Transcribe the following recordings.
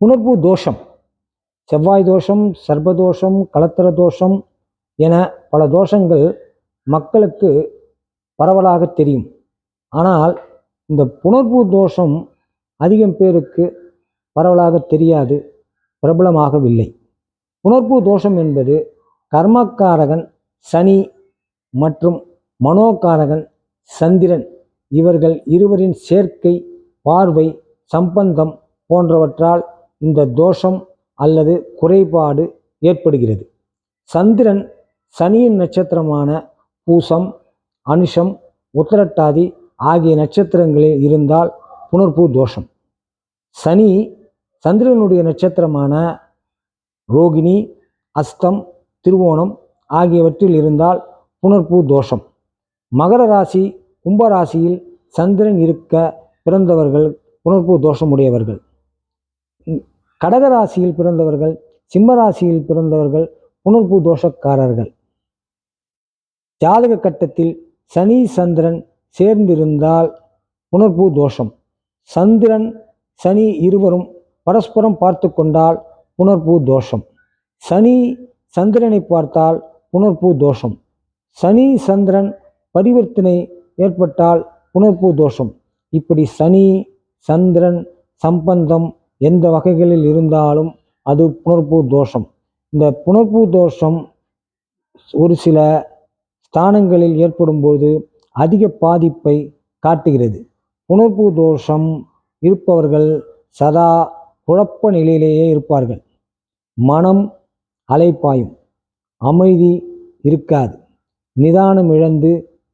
உணர்வு தோஷம். செவ்வாய் தோஷம் சர்பதோஷம் கலத்திர தோஷம் என பல தோஷங்கள் மக்களுக்கு பரவலாக தெரியும். ஆனால் இந்த புணர்வு தோஷம் அதிகம் பேருக்கு பரவலாக தெரியாது பிரபலமாகவில்லை. புணர்வு தோஷம் என்பது கர்மக்காரகன் சனி மற்றும் மனோகாரகன் சந்திரன் இவர்கள் இருவரின் சேர்க்கை பார்வை சம்பந்தம் போன்றவற்றால் இந்த தோஷம் அல்லது குறைபாடு ஏற்படுகிறது. சந்திரன் சனியின் நட்சத்திரமான பூசம் அனுஷம் உத்தரட்டாதி ஆகிய நட்சத்திரங்களில் இருந்தால் புனர்பூ தோஷம். சனி சந்திரனுடைய நட்சத்திரமான ரோகிணி அஸ்தம் திருவோணம் ஆகியவற்றில் இருந்தால் புனர்பூ தோஷம். மகர ராசி கும்பராசியில் சந்திரன் இருக்க பிறந்தவர்கள் புனர்பூ தோஷமுடையவர்கள். கடக ராசியில் பிறந்தவர்கள் சிம்ம ராசியில் பிறந்தவர்கள் புனர்பு தோஷக்காரர்கள். ஜாதக கட்டத்தில் சனி சந்திரன் சேர்ந்திருந்தால் புனர்பூ தோஷம். சந்திரன் சனி இருவரும் பரஸ்பரம் பார்த்து கொண்டால் புனர்பூ தோஷம். சனி சந்திரனை பார்த்தால் புனர்பூ தோஷம். சனி சந்திரன் பரிவர்த்தனை ஏற்பட்டால் புனர்பூ தோஷம். இப்படி சனி சந்திரன் சம்பந்தம் எந்த வகைகளில் இருந்தாலும் அது புனர்பூ தோஷம். இந்த புனர்பூ தோஷம் ஒரு சில ஸ்தானங்களில் ஏற்படும்போது அதிக பாதிப்பை காட்டுகிறது. புனர்பூ தோஷம் இருப்பவர்கள் சதா குழப்ப நிலையிலேயே இருப்பார்கள். மனம் அலைப்பாயும். அமைதி இருக்காது. நிதானம் இழந்து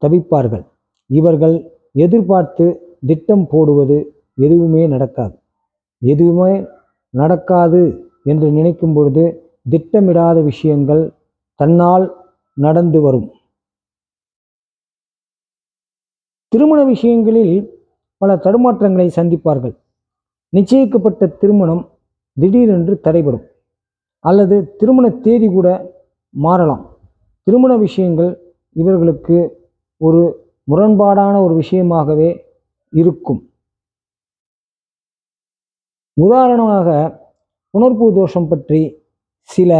தவிப்பார்கள். இவர்கள் எதிர்பார்த்து திட்டம் போடுவது எதுவுமே நடக்காது. எதுவுமே நடக்காது என்று நினைக்கும் பொழுது திட்டமிடாத விஷயங்கள் தன்னால் நடந்து வரும். திருமண விஷயங்களில் பல தடுமாற்றங்களை சந்திப்பார்கள். நிச்சயிக்கப்பட்ட திருமணம் திடீரென்று தடைபடும். அல்லது திருமண தேதி கூட மாறலாம். திருமண விஷயங்கள் இவர்களுக்கு ஒரு முரண்பாடான ஒரு விஷயமாகவே இருக்கும். உதாரணமாக புனர்பூ தோஷம் பற்றி சில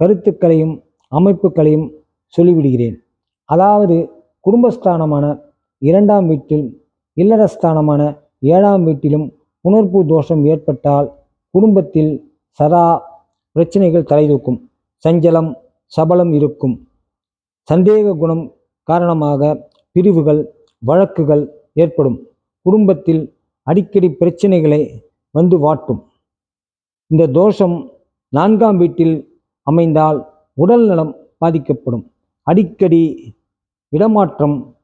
கருத்துக்களையும் அமைப்புகளையும் சொல்லிவிடுகிறேன். அதாவது குடும்பஸ்தானமான இரண்டாம் வீட்டில் இல்லறஸ்தானமான ஏழாம் வீட்டிலும் புனர்பூ தோஷம் ஏற்பட்டால் குடும்பத்தில் சதா பிரச்சனைகள் தலைதூக்கும். சஞ்சலம் சபலம் இருக்கும். சந்தேக குணம் காரணமாக பிரிவுகள் வழக்குகள் ஏற்படும். குடும்பத்தில் அடிக்கடி பிரச்சனைகளை வந்து வாட்டும். இந்த தோஷம் நான்காம் வீட்டில் அமைந்தால் உடல் நலம் பாதிக்கப்படும். அடிக்கடி இடமாற்றம்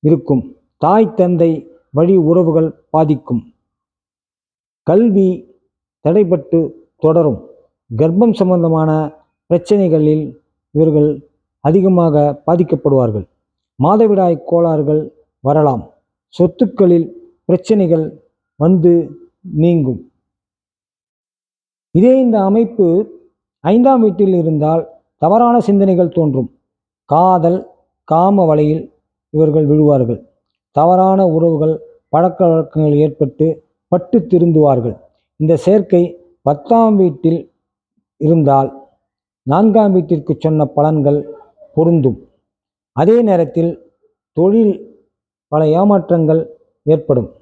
இருக்கும். தாய் தந்தை வழி உறவுகள் பாதிக்கும். கல்வி தடைபட்டு தொடரும். கர்ப்பம் சம்பந்தமான பிரச்சனைகளில் இவர்கள் அதிகமாக பாதிக்கப்படுவார்கள். மாதவிடாய் கோளாறுகள் வரலாம். சொத்துக்களில் பிரச்சனைகள் வந்து நீங்கும். இதே இந்த அமைப்பு ஐந்தாம் வீட்டில் இருந்தால் தவறான சிந்தனைகள் தோன்றும். காதல் காம வலையில் இவர்கள் விழுவார்கள். தவறான உறவுகள் பழக்க வழக்கங்கள் ஏற்பட்டு பட்டு திருந்துவார்கள். இந்த சேர்க்கை பத்தாம் வீட்டில் இருந்தால் நான்காம் வீட்டிற்கு சொன்ன பலன்கள் பொருந்தும். அதே நேரத்தில் தொழில் பல ஏமாற்றங்கள் ஏற்படும்.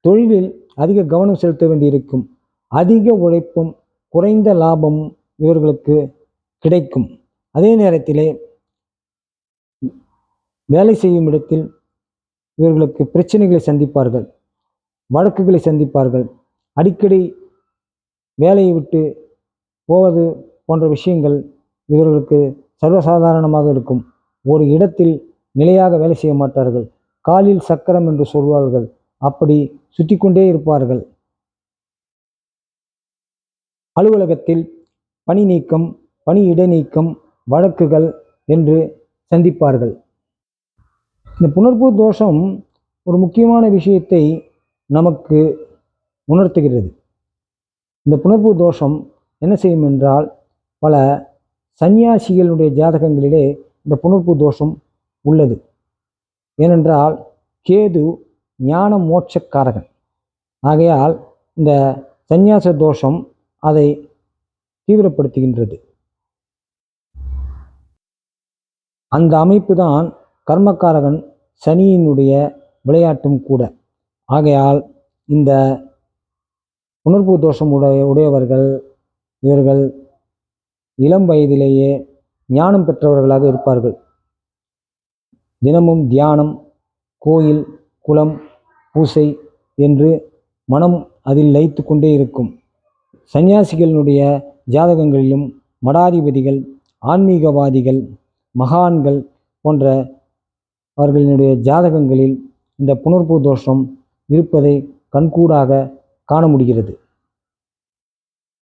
தொழிலில் அதிக கவனம் செலுத்த வேண்டியிருக்கும். அதிக உழைப்பும் குறைந்த லாபமும் இவர்களுக்கு கிடைக்கும். அதே நேரத்திலே வேலை செய்யும் இடத்தில் இவர்களுக்கு பிரச்சனைகளை சந்திப்பார்கள். வழக்குகளை சந்திப்பார்கள். அடிக்கடி வேலையை விட்டு போவது போன்ற விஷயங்கள் இவர்களுக்கு சர்வசாதாரணமாக இருக்கும். ஒரு இடத்தில் நிலையாக வேலை செய்ய மாட்டார்கள். காலில் சக்கரம் என்று சொல்வார்கள். அப்படி சுற்றி கொண்டே இருப்பார்கள். அலுவலகத்தில் பணி நீக்கம் பணி இடைநீக்கம் வழக்குகள் என்று சந்திப்பார்கள். இந்த புணர்வு தோஷம் ஒரு முக்கியமான விஷயத்தை நமக்கு உணர்த்துகிறது. இந்த புணர்வு தோஷம் என்ன செய்யும் என்றால் பல சந்நியாசிகளுடைய ஜாதகங்களிலே இந்த புணர்வு தோஷம் உள்ளது. ஏனென்றால் கேது ஞான மோட்சக்காரகன் ஆகையால் இந்த சந்நியாச தோஷம் அதை தீவிரப்படுத்துகின்றது. அந்த அமைப்பு தான் கர்மக்காரகன் சனியினுடைய விளையாட்டும் கூட. ஆகையால் இந்த உணர்வு தோஷம் உடைய உடையவர்கள் இவர்கள் இளம் வயதிலேயே ஞானம் பெற்றவர்களாக இருப்பார்கள். தினமும் தியானம் கோயில் குலம் பூசை என்று மனம் அதில் லயித்து கொண்டே இருக்கும். சந்நியாசிகளினுடைய ஜாதகங்களிலும் மடாதிபதிகள் ஆன்மீகவாதிகள் மகான்கள் போன்ற அவர்களினுடைய ஜாதகங்களில் இந்த புனர்பூ தோஷம் இருப்பதை கண்கூடாக காண முடிகிறது.